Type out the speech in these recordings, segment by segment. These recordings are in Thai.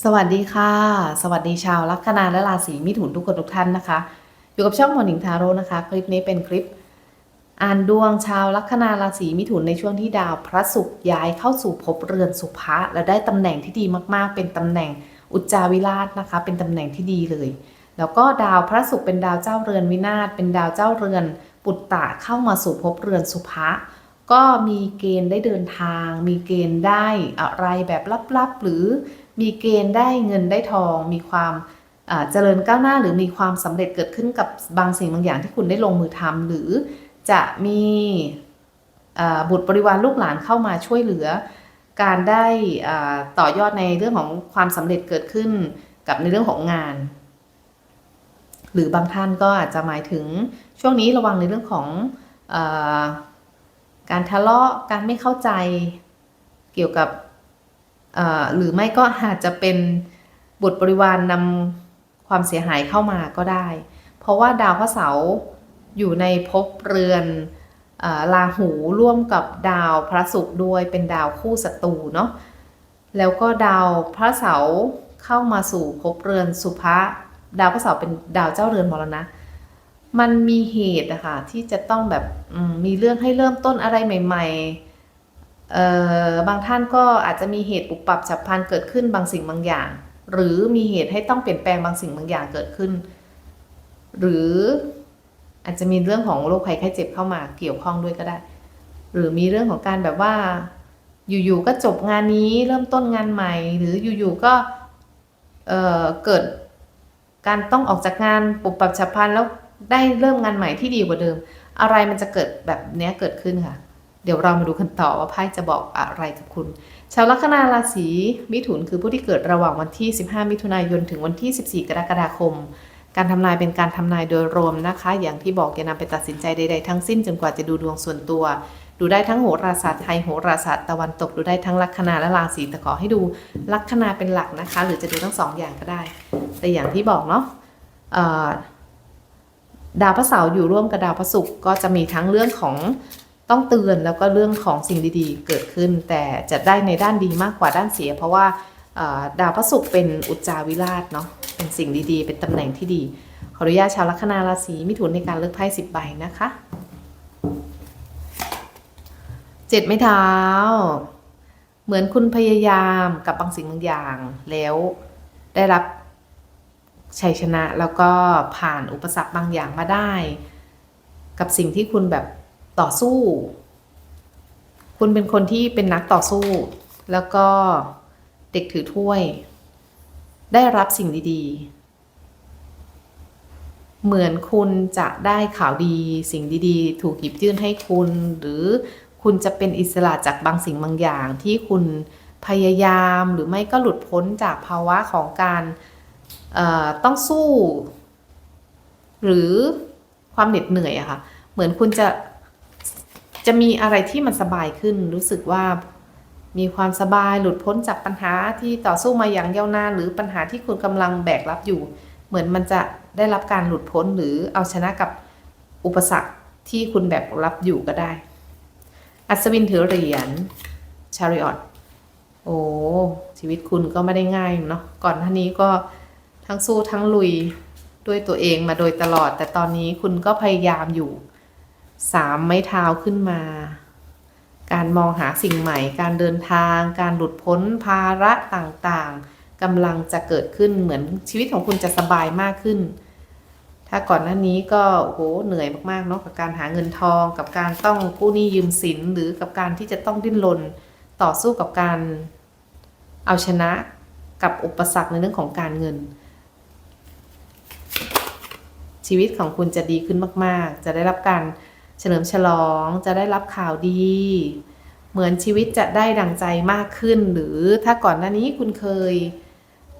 สวัสดีค่ะ สวัสดีชาวลัคนาและราศีมิถุนทุกคนทุกท่านนะคะ อยู่กับช่องหมอหนิงทาโร่นะคะ คลิปนี้เป็นคลิป อ่านดวงชาวลัคนาราศีมิถุนในช่วงที่ดาวพระศุกร์ย้ายเข้าสู่ภพเรือนสุภะและได้ตำแหน่งที่ดีมากๆ เป็นตำแหน่งอุจจาวิราชนะคะ เป็นตำแหน่งที่ดีเลย แล้วก็ดาวพระศุกร์เป็นดาวเจ้าเรือนวินาศเป็นดาวเจ้าเรือนปุตตะเข้ามาสู่ภพเรือนสุภะก็มีเกณฑ์ได้เดินทาง มีเกณฑ์ได้อะไรแบบลับๆหรือ มีเกณฑ์ได้เงินได้ทอง มีความเจริญก้าวหน้า หรือมีความสำเร็จเกิดขึ้นกับบางสิ่งบางอย่างที่คุณได้ลงมือทำหรือจะมีบุตรบริวารลูกหลานเข้ามาช่วยเหลือ การได้ต่อยอดในเรื่องของความสำเร็จเกิดขึ้นกับในเรื่องของงาน หรือบางท่านก็อาจจะหมายถึงช่วงนี้ระวังในเรื่องของอการทะเลาะการไม่เข้าใจเกี่ยวกับ หรือไม่ก็อาจจะเป็นบุตรบริวารนำความเสียหายเข้ามาก็ได้ เพราะว่าดาวพระเสาร์อยู่ในภพเรือนออราหูร่วมกับดาวพระศุกร์ด้วยเป็นดาวคู่ศัตรูเนาะแล้วก็ดาวพระเสาร์เข้ามาสู่ภพเรือนสุภะดาวพระเสาร์เป็นดาวเจ้าเรือนมรณะ มันมีเหตุอะค่ะที่จะต้องแบบมมีเรื่องให้เริ่มต้นอะไรใหม่ ๆ บางท่านก็อาจจะมีเหตุปุบปับฉับพลันเกิดขึ้นบางสิ่งบางอย่าง หรือมีเหตุให้ต้องเปลี่ยนแปลงบางสิ่งบางอย่างเกิดขึ้น หรืออาจจะมีเรื่องของโรคภัยไข้เจ็บเข้ามาเกี่ยวข้องด้วยก็ได้ หรือมีเรื่องของการแบบว่า อยู่ๆก็จบงานนี้เริ่มต้นงานใหม่ หรืออยู่ๆก็เเกิดการต้องออกจากงานปุบปับฉับพลันแล้วได้เริ่มงานใหม่ที่ดีกว่าเดิม อะไรมันจะเกิดแบบนี้เกิดขึ้นค่ะ เดี๋ยวเรามาดูกันต่อว่าไพ่จะบอกอะไรกับคุณ ชาวลัคนาราศีมิถุนคือผู้ที่เกิดระหว่างวันที่ 15 มิถุนายนถึงวันที่ 14 กรกฎาคม การทำนายเป็นการทำนายโดยรวมนะคะ อย่างที่บอกอย่านำไปตัดสินใจใดๆทั้งสิ้นจนกว่าจะดูดวงส่วนตัว ดูได้ทั้งโหราศาสตร์ไทยโหราศาสตร์ตะวันตกดูได้ทั้งลัคนาและราศีแต่ขอให้ดูลัคนาเป็นหลักนะคะ หรือจะดูทั้งสองอย่างก็ได้ แต่อย่างที่บอกเนาะดาวพระเสาร์อยู่ร่วมกับดาวพระศุกร์ก็จะมีทั้งเรื่องของ ต้องเตือนแล้วก็เรื่องของสิ่งดีๆ เกิดขึ้น แต่จะได้ในด้านดีมากกว่าด้านเสีย เพราะว่าดาวพระศุกร์เป็นอุจจาวิราชเนาะเป็นสิ่งดีๆ เป็นตำแหน่งที่ดีขออนุญาตชาวลัคนาราศีมิถุนในการเลือกไพ่สิบใบนะคะเจ็ดไม้เท้า เหมือนคุณพยายามกับบางสิ่งบางอย่าง แล้วได้รับชัยชนะแล้วก็ผ่านอุปสรรคบางอย่างมาได้ กับสิ่งที่คุณแบบ ต่อสู้ คุณเป็นคนที่เป็นนักต่อสู้ แล้วก็เด็กถือถ้วย ได้รับสิ่งดีๆ เหมือนคุณจะได้ข่าวดีสิ่งดีๆ ถูกหยิบยื่นให้คุณ หรือคุณจะเป็นอิสระจากบางสิ่งบางอย่างที่คุณพยายามหรือไม่ก็หลุดพ้นจากภาวะของการต้องสู้ หรือความเหน็ดเหนื่อยอะค่ะ เหมือนคุณจะ จะมีอะไรที่มันสบายขึ้น รู้สึกว่ามีความสบายหลุดพ้นจากปัญหาที่ต่อสู้มาอย่างยาวนานหรือปัญหาที่คุณกำลังแบกรับอยู่ เหมือนมันจะได้รับการหลุดพ้นหรือเอาชนะกับอุปสรรคที่คุณแบกรับอยู่ก็ได้ อัศวินถือเหรียญชาริออตโอ้ชีวิตคุณก็ไม่ได้ง่ายเนาะก่อนหน้านี้ก็ทั้งสู้ทั้งลุยด้วยตัวเองมาโดยตลอด แต่ตอนนี้คุณก็พยายามอยู่ สามไม้เท้าขึ้นมา การมองหาสิ่งใหม่ การเดินทาง การหลุดพ้นภาระต่างๆกำลังจะเกิดขึ้นเหมือนชีวิตของคุณจะสบายมากขึ้น ถ้าก่อนหน้านี้ก็โอ้โหเหนื่อยมากๆเนาะกับการหาเงินทอง กับการต้องกู้หนี้ยืมสินหรือกับการที่จะต้องดิ้นรนต่อสู้กับการเอาชนะกับอุปสรรคในเรื่องของการเงิน ชีวิตของคุณจะดีขึ้นมาก ๆ จะได้รับการ เฉลิมฉลองจะได้รับข่าวดี เหมือนชีวิตจะได้ดังใจมากขึ้น หรือถ้าก่อนหน้านี้คุณเคย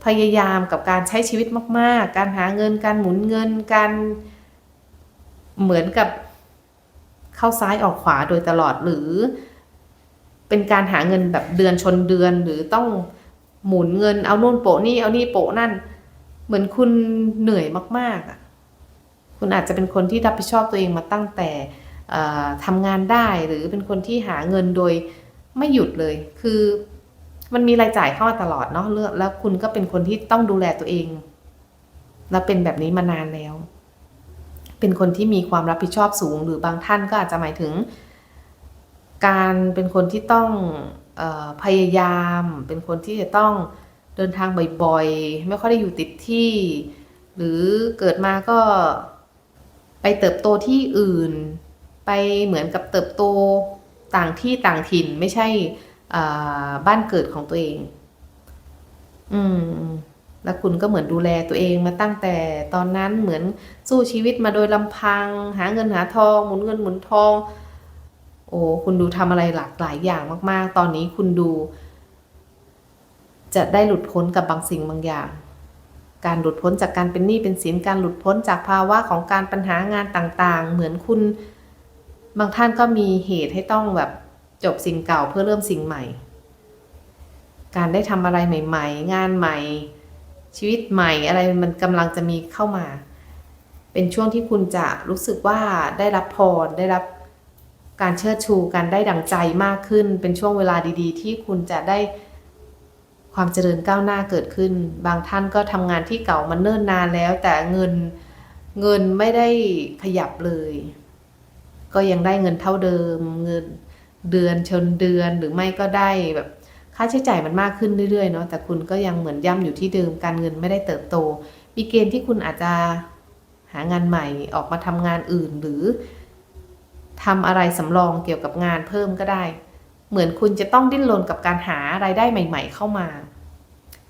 พยายามกับการใช้ชีวิตมาก ๆ การหาเงินการหมุนเงินการเหมือนกับเข้าซ้ายออกขวาโดยตลอดหรือ เป็นการหาเงินแบบเดือนชนเดือนหรือต้องหมุนเงินเอาโน่นโปะนี่เอานี่โปะนั่น เหมือนคุณเหนื่อยมากๆอะ คุณอาจจะเป็นคนที่รับผิดชอบตัวเองมาตั้งแต่ ทำงานได้หรือเป็นคนที่หาเงินโดยไม่หยุดเลย คือมันมีรายจ่ายเข้ามาตลอดเนาะเลือกแล้วคุณก็เป็นคนที่ต้องดูแลตัวเอง แล้วเป็นแบบนี้มานานแล้ว เป็นคนที่มีความรับผิดชอบสูง หรือบางท่านก็อาจจะหมายถึง การเป็นคนที่ต้องออพยายาม เป็นคนที่จะต้องเดินทางบ่อยๆ ไม่ค่อยได้อยู่ติดที่ หรือเกิดมาก็ไปเติบโตที่อื่น ไปเหมือนกับเติบโตต่างที่ต่างถิ่นไม่ใช่บ้านเกิดของตัวเอง อืม แล้วคุณก็เหมือนดูแลตัวเองมาตั้งแต่ตอนนั้นเหมือนสู้ชีวิตมาโดยลำพัง หาเงินหาทอง หมุนเงินหมุนทอง โอ้คุณดูทำอะไรหลากหลายอย่างมาก ๆ ตอนนี้คุณดู จะได้หลุดพ้นกับบางสิ่งบางอย่าง การหลุดพ้นจากการเป็นหนี้เป็นสินการหลุดพ้นจากภาวะของการปัญหางานต่าง ๆ เหมือนคุณ บางท่านก็มีเหตุให้ต้องแบบจบสิ่งเก่าเพื่อเริ่มสิ่งใหม่ การได้ทำอะไรใหม่ ๆ งานใหม่ ชีวิตใหม่อะไรมันกำลังจะมีเข้ามา เป็นช่วงที่คุณจะรู้สึกว่าได้รับพรได้รับการเชิดชูการได้ดังใจมากขึ้น เป็นช่วงเวลาดี ๆ ที่คุณจะได้ความเจริญก้าวหน้าเกิดขึ้น บางท่านก็ทำงานที่เก่ามันเนิ่นนานแล้ว แต่เงินเงินไม่ได้ขยับเลย ก็ยังได้เงินเท่าเดิมเงินเดือนชนเดือนหรือไม่ก็ได้แบบค่าใช้จ่ายมันมากขึ้นเรื่อยๆเนาะแต่คุณก็ยังเหมือนย่ำอยู่ที่เดิมการเงินไม่ได้เติบโต มีเกณฑ์ที่คุณอาจจะหางานใหม่ออกมาทำงานอื่นหรือทำอะไรสำรองเกี่ยวกับงานเพิ่มก็ได้ เหมือนคุณจะต้องดิ้นรนกับการหารายได้ใหม่ ๆ เข้ามา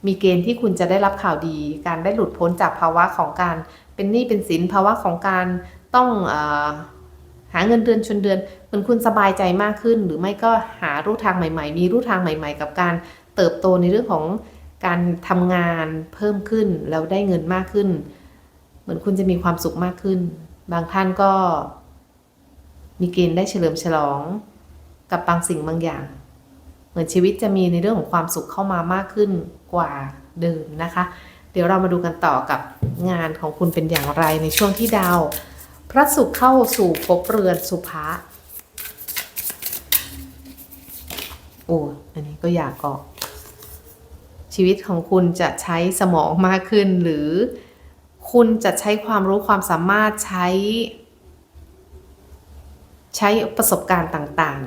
มีเกณฑ์ที่คุณจะได้รับข่าวดี การได้หลุดพ้นจากภาวะของการเป็นหนี้เป็นสินภาวะของการต้องอ หาเงินเดือนชนเดือนเหมือนคุณสบายใจมากขึ้น หรือไม่ก็หารูทางใหม่ ๆ มีรูทางใหม่ ๆ กับการเติบโตในเรื่องของการทำงานเพิ่มขึ้นแล้วได้เงินมากขึ้น เหมือนคุณจะมีความสุขมากขึ้น บางท่านก็ มีเกณฑ์ได้เฉลิมฉลองกับบางสิ่งบางอย่าง เหมือนชีวิตจะมีในเรื่องของความสุขเข้ามามากขึ้นกว่าเดิมนะคะ เดี๋ยวเรามาดูกันต่อกับงานของคุณเป็นอย่างไรในช่วงที่ดาว พระศุกร์เข้าสู่ภพเรือนสุภะโอ้อันนี้ก็อยากออก ชีวิตของคุณจะใช้สมองมากขึ้น หรือคุณจะใช้ความรู้ความสามารถใช้ ใช้ประสบการณ์ต่าง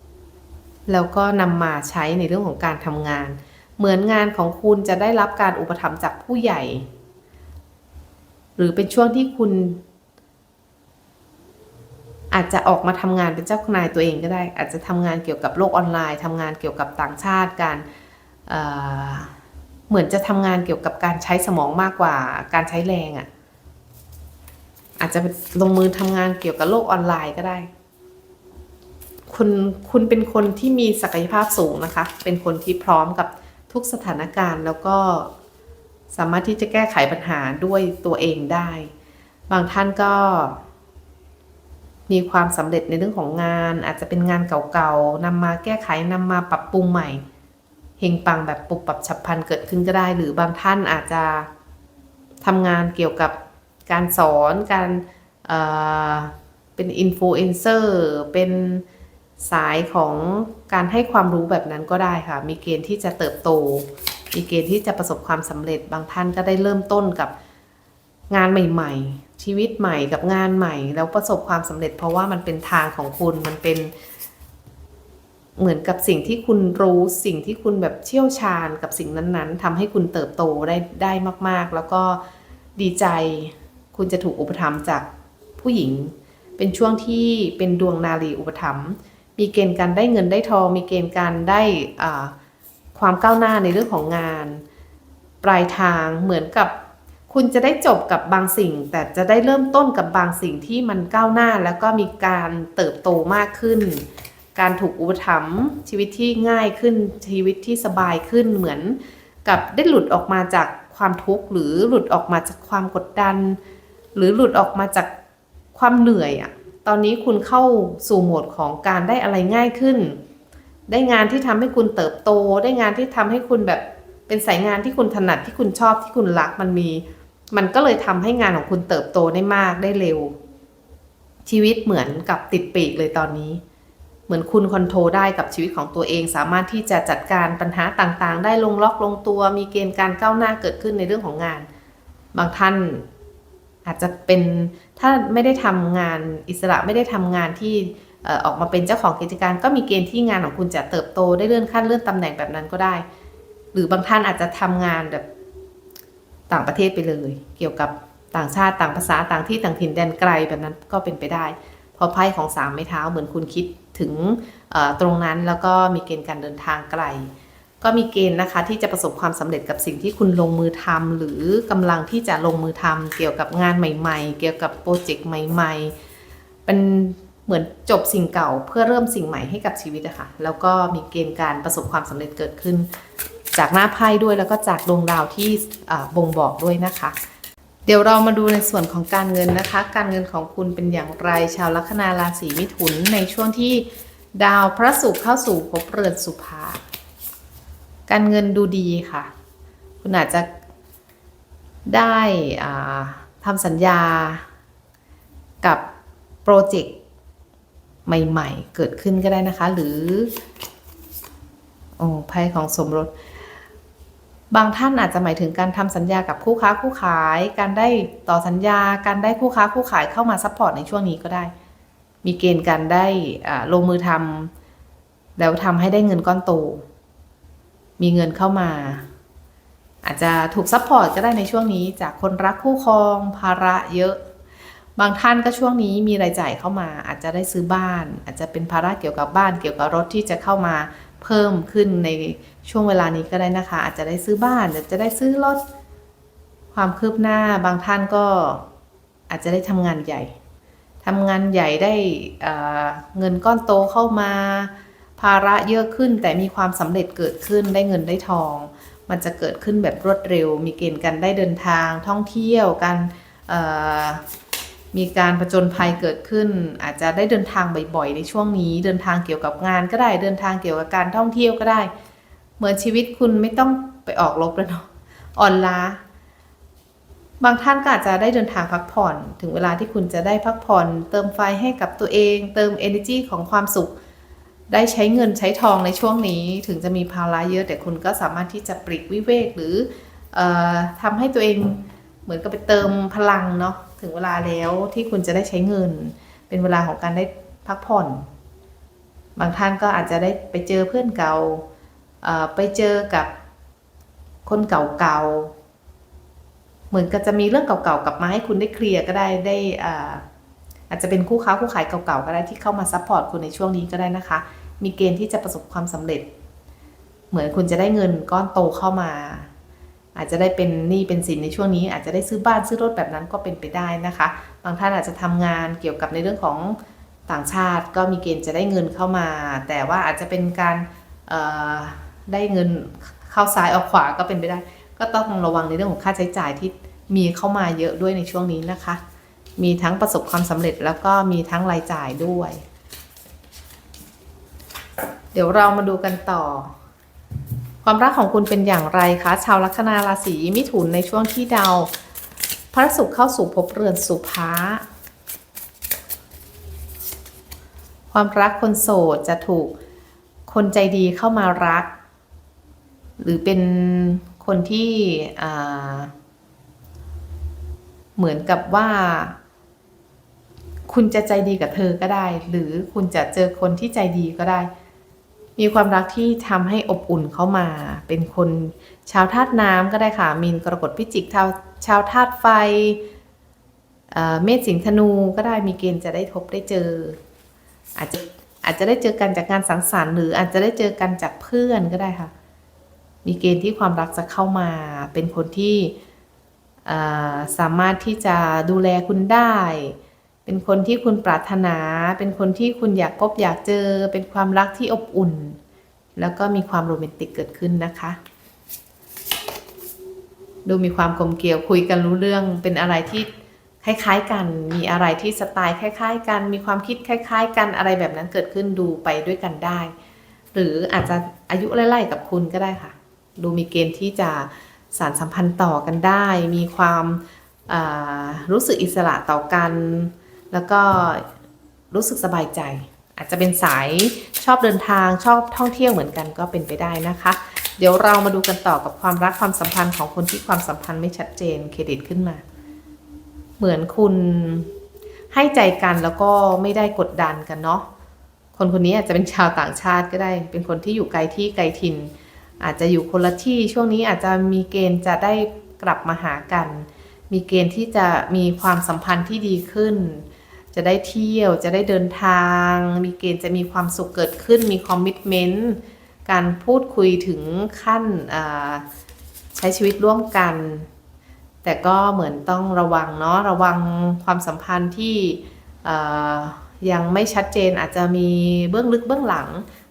ๆ แล้วก็นำมาใช้ในเรื่องของการทำงาน เหมือนงานของคุณจะได้รับการอุปถัมภ์จากผู้ใหญ่ หรือเป็นช่วงที่คุณ อาจจะออกมาทำงานเป็นเจ้านายตัวเองก็ได้ อาจจะทำงานเกี่ยวกับโลกออนไลน์ทำงานเกี่ยวกับต่างชาติการเเหมือนจะทำงานเกี่ยวกับการใช้สมองมากกว่าการใช้แรงอะ่ะอาจจะลงมือทำงานเกี่ยวกับโลกออนไลน์ก็ได้ คุณคุณเป็นคนที่มีศักยภาพสูงนะคะ เป็นคนที่พร้อมกับทุกสถานการณ์แล้วก็สามารถที่จะแก้ไขปัญหาด้วยตัวเองได้ บางท่านก็ มีความสำเร็จในเรื่องของงาน อาจจะเป็นงานเก่าๆนำมาแก้ไขนำมาปรับปรุงใหม่เฮงปังแบบปุบปรับฉับพลันเกิดขึ้นก็ได้ หรือบางท่านอาจจะทำงานเกี่ยวกับการสอนการเเป็นอินฟลูเอนเซอร์เป็นสายของการให้ความรู้แบบนั้นก็ได้ค่ะ มีเกณฑ์ที่จะเติบโต มีเกณฑ์ที่จะประสบความสำเร็จ บางท่านก็ได้เริ่มต้นกับงานใหม่ ๆ ชีวิตใหม่กับงานใหม่ แล้วประสบความสำเร็จ เพราะว่ามันเป็นทางของคุณมันเป็น เหมือนกับสิ่งที่คุณรู้สิ่งที่คุณแบบเชี่ยวชาญกับสิ่งนั้นๆทำให้คุณเติบโตได้ได้มาก ๆ แล้วก็ดีใจ คุณจะถูกอุปถัมภ์จากผู้หญิง เป็นช่วงที่เป็นดวงนารีอุปถัมภ์มีเกณฑ์การได้เงินได้ทอง มีเกณฑ์การได้ความก้าวหน้าในเรื่องของงาน ปลายทางเหมือนกับ คุณจะได้จบกับบางสิ่ง แต่จะได้เริ่มต้นกับบางสิ่งที่มันก้าวหน้า แล้วก็มีการเติบโตมากขึ้น การถูกอุปถัมภ์ชีวิตที่ง่ายขึ้นชีวิตที่สบายขึ้นเหมือน กับได้หลุดออกมาจากความทุกข์หรือหลุดออกมาจากความกดดัน หรือหลุดออกมาจากความเหนื่อยอะตอนนี้คุณเข้าสู่โหมดของการได้อะไรง่ายขึ้น ได้งานที่ทำให้คุณเติบโต ได้งานที่ทำให้คุณแบบเป็นสายงานที่คุณถนัดที่คุณชอบที่คุณรักมันมี มันก็เลยทำให้งานของคุณเติบโตได้มากได้เร็ว ชีวิตเหมือนกับติดปีกเลยตอนนี้ เหมือนคุณคอนโทรลได้กับชีวิตของตัวเอง สามารถที่จะจัดการปัญหาต่างๆ ได้ลงล็อกลงตัว มีเกณฑ์การก้าวหน้าเกิดขึ้นในเรื่องของงาน บางท่านอาจจะเป็นถ้าไม่ได้ทำงานอิสระไม่ได้ทำงานที่ออออกมาเป็นเจ้าของกิจการก็มีเกณฑ์ที่งานของคุณจะเติบโตได้เลื่อนขั้นเลื่อนตำแหน่งแบบนั้นก็ได้ หรือบางท่านอาจจะทำงานแบบ ต่างประเทศไปเลย เกี่ยวกับต่างชาติต่างภาษาต่างที่ต่างถิ่นแดนไกลแบบนั้นก็เป็นไปได้พราะไพ่ของสามไม้เท้าเหมือนคุณคิดถึงตรงนั้นแล้วก็มีเกณฑ์การเดินทางไกล ก็มีเกณฑ์นะคะที่จะประสบความสำเร็จกับสิ่งที่คุณลงมือทำหรือกำลังที่จะลงมือทำเกี่ยวกับงานใหม่ ๆ เกี่ยวกับโปรเจกต์ใหม่ ๆ เป็นเหมือนจบสิ่งเก่าเพื่อเริ่มสิ่งใหม่ให้กับชีวิตอะค่ะแล้วก็มีเกณฑ์การประสบความสำเร็จเกิดขึ้น จากหน้าไพ่ด้วยแล้วก็จากดวงดาวที่บ่งบอกด้วยนะคะ เดี๋ยวเรามาดูในส่วนของการเงินนะคะ การเงินของคุณเป็นอย่างไร ชาวลัคนาราศีมิถุนในช่วงที่ดาวพระศุกร์เข้าสู่ภพเรือนสุภา การเงินดูดีค่ะ คุณอาจจะได้ทำสัญญากับโปรเจกต์ใหม่ ๆ เกิดขึ้นก็ได้นะคะ หรือ โอ้ไพ่ของสมรส บางท่านอาจจะหมายถึงการทำสัญญากับคู่ค้าคู่ขาย การได้ต่อสัญญา การได้คู่ค้าคู่ขายเข้ามาซัพพอร์ตในช่วงนี้ก็ได้ มีเกณฑ์การได้ลงมือทำแล้วทำให้ได้เงินก้อนโต มีเงินเข้ามา อาจจะถูกซัพพอร์ตก็ได้ในช่วงนี้ จากคนรักคู่ครอง ภาระเยอะ บางท่านก็ช่วงนี้มีรายจ่ายเข้ามา อาจจะได้ซื้อบ้าน อาจจะเป็นภาระเกี่ยวกับบ้าน เกี่ยวกับรถที่จะเข้ามา เพิ่มขึ้นในช่วงเวลานี้ก็ได้นะคะ อาจจะได้ซื้อบ้านอาจจะได้ซื้อรถความคืบหน้าบางท่านก็อาจจะได้ทำงานใหญ่ทำงานใหญ่ได้เเงินก้อนโตเข้ามา ภาระเยอะขึ้น แต่มีความสำเร็จเกิดขึ้นได้เงินได้ทอง มันจะเกิดขึ้นแบบรวดเร็ว มีเกณฑ์การได้เดินทางท่องเที่ยวการ มีการผจญภัยเกิดขึ้น อาจจะได้เดินทางบ่อยๆในช่วงนี้ เดินทางเกี่ยวกับงานก็ได้เดินทางเกี่ยวกับการท่องเที่ยวก็ได้ เหมือนชีวิตคุณไม่ต้องไปออกรบแล้วเนาะอ่อนล้า บางท่านก็อาจจะได้เดินทางพักผ่อน ถึงเวลาที่คุณจะได้พักผ่อน เติมไฟให้กับตัวเอง เติม energy ของความสุข ได้ใช้เงินใช้ทองในช่วงนี้ ถึงจะมีภาระเยอะแต่คุณก็สามารถที่จะปลีกวิเวกหรือออทำให้ตัวเองเหมือนกับไปเติมพลังเนาะ ถึงเวลาแล้วที่คุณจะได้ใช้เงิน เป็นเวลาของการได้พักผ่อน บางท่านก็อาจจะได้ไปเจอเพื่อนเก่าไปเจอกับคนเก่าๆ เหมือนกับจะมีเรื่องเก่าๆกลับมาให้คุณได้เคลียร์ก็ได้ได้อ่าอาจจะเป็นคู่ค้าคู่ขายเก่าๆก็ได้ที่เข้ามาซัพพอร์ตคุณในช่วงนี้ก็ได้นะคะ มีเกณฑ์ที่จะประสบความสำเร็จ เหมือนคุณจะได้เงินก้อนโตเข้ามา อาจจะได้เป็นหนี้เป็นสินในช่วงนี้ อาจจะได้ซื้อบ้านซื้อรถแบบนั้นก็เป็นไปได้นะคะ บางท่านอาจจะทำงานเกี่ยวกับในเรื่องของต่างชาติก็มีเกณฑ์จะได้เงินเข้ามา แต่ว่าอาจจะเป็นการได้เงินเข้าซ้ายออกขวาก็เป็นไปได้ ก็ต้องระวังในเรื่องของค่าใช้จ่ายที่มีเข้ามาเยอะด้วยในช่วงนี้นะคะ มีทั้งประสบความสำเร็จแล้วก็มีทั้งรายจ่ายด้วย เดี๋ยวเรามาดูกันต่อ ความรักของคุณเป็นอย่างไรคะ ชาวลัคนาราศีมิถุนในช่วงที่ดาวพระศุกร์เข้าสู่ภพเรือนสุภาความรักคนโสดจะถูกคนใจดีเข้ามารัก หรือเป็นคนที่เหมือนกับว่า คุณจะใจดีกับเธอก็ได้ หรือคุณจะเจอคนที่ใจดีก็ได้ มีความรักที่ทำให้อบอุ่นเข้ามา เป็นคนชาวธาตุน้ำก็ได้ค่ะ มีนกรกฎพิจิกชาวชาวธาตุไฟเเมษสิงธนูก็ได้มีเกณฑ์จะได้พบได้เจอ อาจจะอาจจะได้เจอกันจากงานสังสรรค์หรืออาจจะได้เจอกันจากเพื่อนก็ได้ค่ะ มีเกณฑ์ที่ความรักจะเข้ามา เป็นคนที่สามารถที่จะดูแลคุณได้ เป็นคนที่คุณปรารถนา เป็นคนที่คุณอยากพบอยากเจอ เป็นความรักที่อบอุ่น แล้วก็มีความโรแมนติกเกิดขึ้นนะคะ ดูมีความกลมเกลียวคุยกันรู้เรื่อง เป็นอะไรที่คล้าย ๆ กัน มีอะไรที่สไตล์คล้าย ๆ กัน มีความคิดคล้าย ๆ กัน อะไรแบบนั้นเกิดขึ้นดูไปด้วยกันได้ หรืออาจจะอายุไล่ๆกับคุณก็ได้ค่ะ ดูมีเกณฑ์ที่จะสารสัมพันธ์ต่อกันได้ มีความารู้สึกอิสระต่อกัน แล้วก็รู้สึกสบายใจ อาจจะเป็นสายชอบเดินทางชอบท่องเที่ยวเหมือนกันก็เป็นไปได้นะคะ เดี๋ยวเรามาดูกันต่อกับความรักความสัมพันธ์ของคนที่ความสัมพันธ์ไม่ชัดเจนเครดิตขึ้นมา เหมือนคุณให้ใจกันแล้วก็ไม่ได้กดดันกันเนาะคนคนนี้อาจจะเป็นชาวต่างชาติก็ได้ เป็นคนที่อยู่ไกลที่ไกลถิ่น อาจจะอยู่คนละที่ช่วงนี้อาจจะมีเกณฑ์จะได้กลับมาหากัน มีเกณฑ์ที่จะมีความสัมพันธ์ที่ดีขึ้น จะได้เที่ยวจะได้เดินทาง มีเกณฑ์จะมีความสุขเกิดขึ้นมีคอมมิชเมนต์การพูดคุยถึงขั้นใช้ชีวิตร่วมกัน แต่ก็เหมือนต้องระวังเนาะระวังความสัมพันธ์ที่ยังไม่ชัดเจนอาจจะมีเบื้องลึกเบื้องหลัง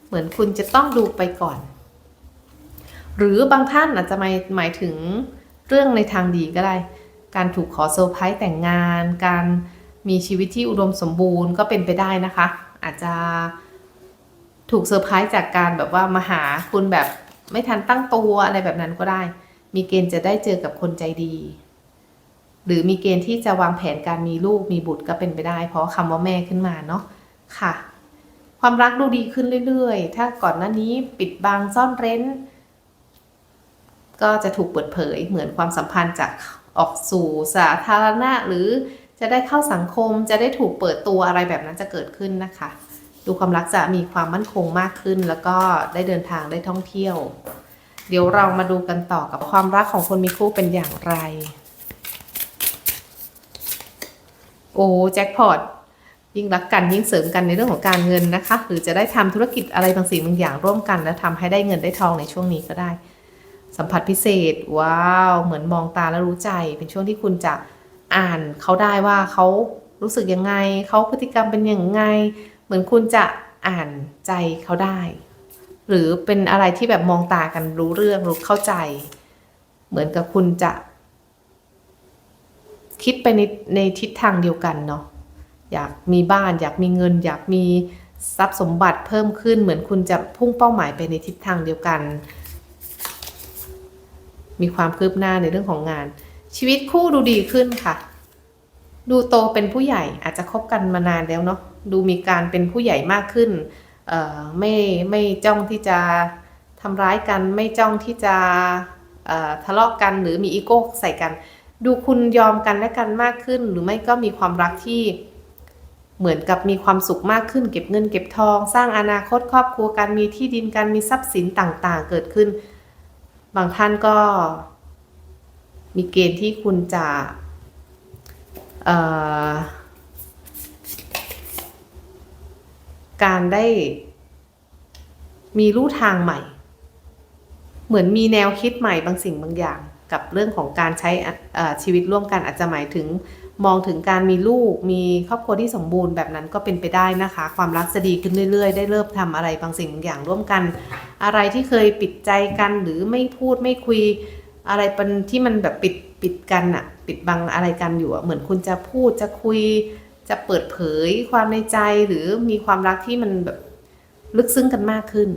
เหมือนคุณจะต้องดูไปก่อน หรือบางท่านอาจจะหมายหมายถึงเรื่องในทางดีก็ได้ การถูกขอเซอร์ไพรส์แต่งงาน การ มีชีวิตที่อุดมสมบูรณ์ก็เป็นไปได้นะคะ อาจจะถูกเซอร์ไพรส์จากการแบบว่ามาหาคุณแบบไม่ทันตั้งตัวอะไรแบบนั้นก็ได้ มีเกณฑ์จะได้เจอกับคนใจดี หรือมีเกณฑ์ที่จะวางแผนการมีลูกมีบุตรก็เป็นไปได้ เพราะคำว่าแม่ขึ้นมาเนาะค่ะ ความรักดูดีขึ้นเรื่อยๆ ถ้าก่อนหน้านี้ปิดบังซ่อนเร้น ก็จะถูกเปิดเผยเหมือนความสัมพันธ์จากออกสู่สาธารณะหรือ จะได้เข้าสังคมจะได้ถูกเปิดตัวอะไรแบบนั้นจะเกิดขึ้นนะคะ ดูความรักจะมีความมั่นคงมากขึ้น แล้วก็ได้เดินทางได้ท่องเที่ยว เดี๋ยวเรามาดูกันต่อกับความรักของคนมีคู่เป็นอย่างไร โอ้แจ็คพอตยิ่งรักกันยิ่งเสริมกันในเรื่องของการเงินนะคะ หรือจะได้ทำธุรกิจอะไรบางสิ่งบางอย่างร่วมกัน แล้วทำให้ได้เงินได้ทองในช่วงนี้ก็ได้ สัมผัสพิเศษ ว้าว เหมือนมองตาแล้วรู้ใจ เป็นช่วงที่คุณจะ อ่านเขาได้ว่าเขารู้สึกยังไง เขาพฤติกรรมเป็นยังไง เหมือนคุณจะอ่านใจเขาได้ หรือเป็นอะไรที่แบบมองตากันรู้เรื่องรู้เข้าใจ เหมือนกับคุณจะ คิดไปในในทิศทางเดียวกันเนาะอยากมีบ้านอยากมีเงิน อยากมีทรัพย์สมบัติเพิ่มขึ้น เหมือนคุณจะพุ่งเป้าหมายไปในทิศทางเดียวกัน มีความคืบหน้าในเรื่องของงาน ชีวิตคู่ดูดีขึ้นค่ะ ดูโตเป็นผู้ใหญ่อาจจะคบกันมานานแล้วเนาะดูมีการเป็นผู้ใหญ่มากขึ้นไม่ไม่จ้องที่จะทำร้ายกัน ไม่จ้องที่จะทะเลาะกันหรือมีอีโก้ใส่กัน ดูคุณยอมกันและกันมากขึ้น หรือไม่ก็มีความรักที่เหมือนกับมีความสุขมากขึ้น เก็บเงินเก็บทอง สร้างอนาคตครอบครัวกันมีที่ดินกันมีทรัพย์สินต่างๆ เกิดขึ้น บางท่านก็ มีเกณฑ์ที่คุณจะ การได้มีลู่ทางใหม่ เหมือนมีแนวคิดใหม่บางสิ่งบางอย่าง กับเรื่องของการใช้ชีวิตร่วมกันอาจจะหมายถึงมองถึงการมีลูกมีครอบครัวที่สมบูรณ์แบบนั้นก็เป็นไปได้นะคะ ความรักจะดีขึ้นเรื่อยๆ ได้เริ่มทำอะไรบางสิ่งบางอย่างร่วมกัน อะไรที่เคยปิดใจกันหรือไม่พูดไม่คุยอะไรเป็นที่มันแบบปิด ปิดกันอะปิดบังอะไรกันอยู่อะเหมือนคุณจะพูดจะคุยจะเปิดเผยความในใจหรือมีความรักที่มันแบบลึกซึ้งกันมากขึ้น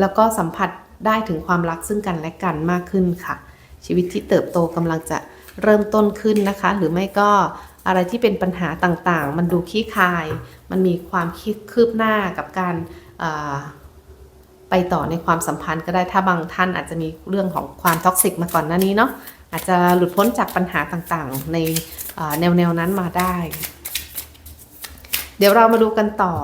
แล้วก็สัมผัสได้ถึงความรักซึ่งกันและกันมากขึ้นค่ะ ชีวิตที่เติบโตกำลังจะเริ่มต้นขึ้นนะคะ หรือไม่ก็อะไรที่เป็นปัญหาต่างๆ มันดูขี้คาย มันมีความคืบหน้ากับการ ไปต่อในความสัมพันธ์ก็ได้ถ้าบางท่านอาจจะมีเรื่องของความท็อกซิกมาก่อนหน้านี้เนาะอาจจะหลุดพ้นจากปัญหาต่างๆ ในอ่าแนวๆนั้นมาได้ เดี๋ยวเรามาดูกันต่อ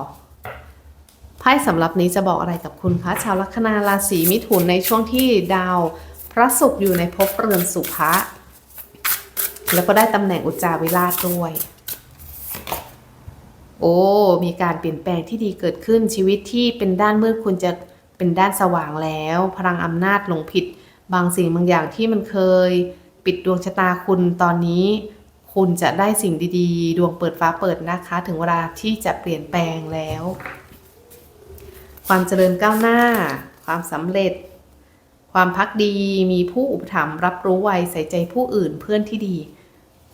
ไพ่สำหรับนี้จะบอกอะไรกับคุณคะชาวลัคนาราศีมิถุนในช่วงที่ดาวพระศุกร์อยู่ในภพเรือนสุภะแล้วก็ได้ตำแหน่งอุจจาวิราชด้วย โอ้ มีการเปลี่ยนแปลงที่ดีเกิดขึ้นชีวิตที่เป็นด้านมืดคุณจะ เป็นด้านสว่างแล้ว พลังอำนาจหลงผิด บางสิ่งบางอย่างที่มันเคย ปิดดวงชะตาคุณตอนนี้ คุณจะได้สิ่งดีๆ ดวงเปิดฟ้าเปิดนะคะ ถึงเวลาที่จะเปลี่ยนแปลงแล้ว ความเจริญก้าวหน้า ความสำเร็จ ความพักดีมีผู้อุปถัมภ์รับรู้ไวใส่ใจผู้อื่นเพื่อนที่ดี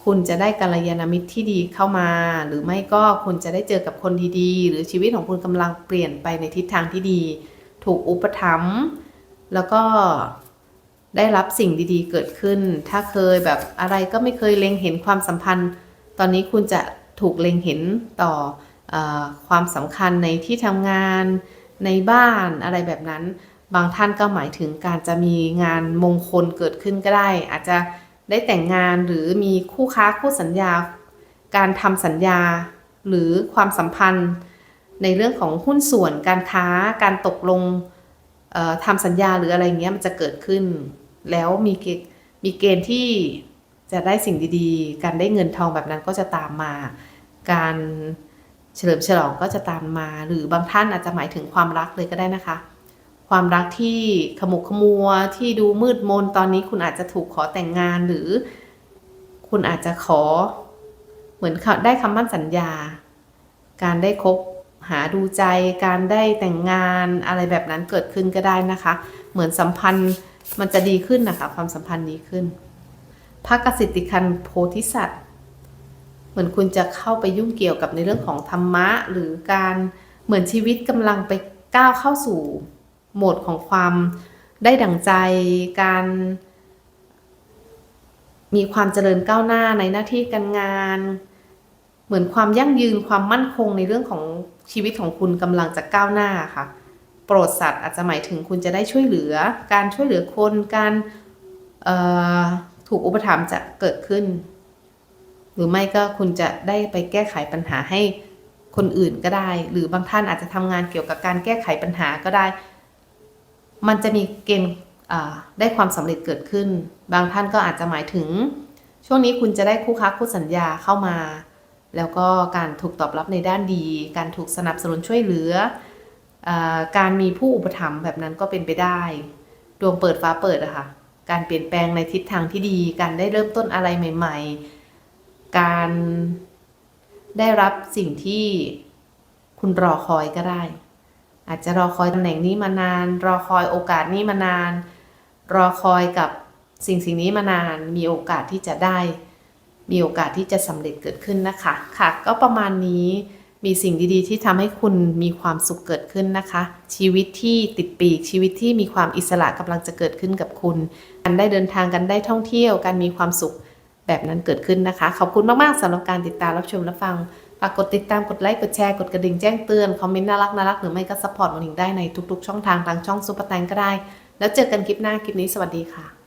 คุณจะได้กัลยาณมิตรที่ดีเข้ามา หรือไม่ก็คุณจะได้เจอกับคนดีๆ หรือชีวิตของคุณกำลังเปลี่ยนไปในทิศทางที่ดี ถูกอุปถัมภ์แล้วก็ได้รับสิ่งดีๆ เกิดขึ้น ถ้าเคยแบบอะไรก็ไม่เคยเล็งเห็นความสัมพันธ์ ตอนนี้คุณจะถูกเล็งเห็นต่อออความสำคัญในที่ทำงานในบ้านอะไรแบบนั้น บางท่านก็หมายถึงการจะมีงานมงคลเกิดขึ้นก็ได้ อาจจะได้แต่งงานหรือมีคู่ค้าคู่สัญญา การทำสัญญาหรือความสัมพันธ์ ในเรื่องของหุ้นส่วนการค้าการตกลงทำสัญญาหรืออะไรเงี้ยมันจะเกิดขึ้น แล้วมีเกณฑ์มีเกณฑ์ที่จะได้สิ่งดีๆ การได้เงินทองแบบนั้นก็จะตามมา การเฉลิมฉลองก็จะตามมา หรือบางท่านอาจจะหมายถึงความรักเลยก็ได้นะคะ ความรักที่ขมุกขมัวที่ดูมืดมนตอนนี้คุณอาจจะถูกขอแต่งงานหรือ คุณอาจจะขอ เหมือนได้คำมั่นสัญญา การได้คบ หาดูใจการได้แต่งงานอะไรแบบนั้นเกิดขึ้นก็ได้นะคะ เหมือนสัมพันธ์มันจะดีขึ้นนะคะ ความสัมพันธ์ดีขึ้นพระกสิทธิคันโพธิสัตว์ เหมือนคุณจะเข้าไปยุ่งเกี่ยวกับในเรื่องของธรรมะ หรือการเหมือนชีวิตกำลังไปก้าวเข้าสู่โหมดของความได้ดั่งใจการมีความเจริญก้าวหน้าในหน้าที่การงาน เหมือนความยั่งยืนความมั่นคงในเรื่องของชีวิตของคุณกำลังจะก้าวหน้าค่ะ โปรดสัตว์อาจจะหมายถึงคุณจะได้ช่วยเหลือ การช่วยเหลือคนการถูกอุปถัมภ์จะเกิดขึ้น หรือไม่ก็คุณจะได้ไปแก้ไขปัญหาให้คนอื่นก็ได้ หรือบางท่านอาจจะทำงานเกี่ยวกับการแก้ไขปัญหาก็ได้ มันจะมีเกณฑ์ได้ความสำเร็จเกิดขึ้น บางท่านก็อาจจะหมายถึง ช่วงนี้คุณจะได้คู่ค้าคู่สัญญาเข้ามา แล้วก็การถูกตอบรับในด้านดี การถูกสนับสนุนช่วยเหลืออการมีผู้อุปถัมภ์แบบนั้นก็เป็นไปได้ ดวงเปิดฟ้าเปิดอะค่ะ การเปลี่ยนแปลงในทิศทางที่ดี การได้เริ่มต้นอะไรใหม่ ๆ การได้รับสิ่งที่คุณรอคอยก็ได้ อาจจะรอคอยตำแหน่งนี้มานาน รอคอยโอกาสนี้มานาน รอคอยกับสิ่งสิ่งนี้มานาน มีโอกาสที่จะได้ มีโอกาสที่จะสำเร็จเกิดขึ้นนะคะ ค่ะ ก็ประมาณนี้มีสิ่งดีๆ ที่ทำให้คุณมีความสุขเกิดขึ้นนะคะ ชีวิตที่ติดปีกชีวิตที่มีความอิสระกำลังจะเกิดขึ้นกับคุณ การได้เดินทางกันได้ท่องเที่ยวการมีความสุขแบบนั้นเกิดขึ้นนะคะ ขอบคุณมากๆสำหรับการติดตามรับชมและฟังฝากกดติดตามกดไลค์กดแชร์กดกระดิ่งแจ้งเตือนคอมเมนต์น่ารักน่ารักหรือไม่ก็ซัพพอร์ตวันหนิงได้ในทุกๆ ช่องทางทางช่องซุปเปอร์แตงก็ได้ แล้วเจอกันคลิปหน้าคลิปนี้สวัสดีค่ะ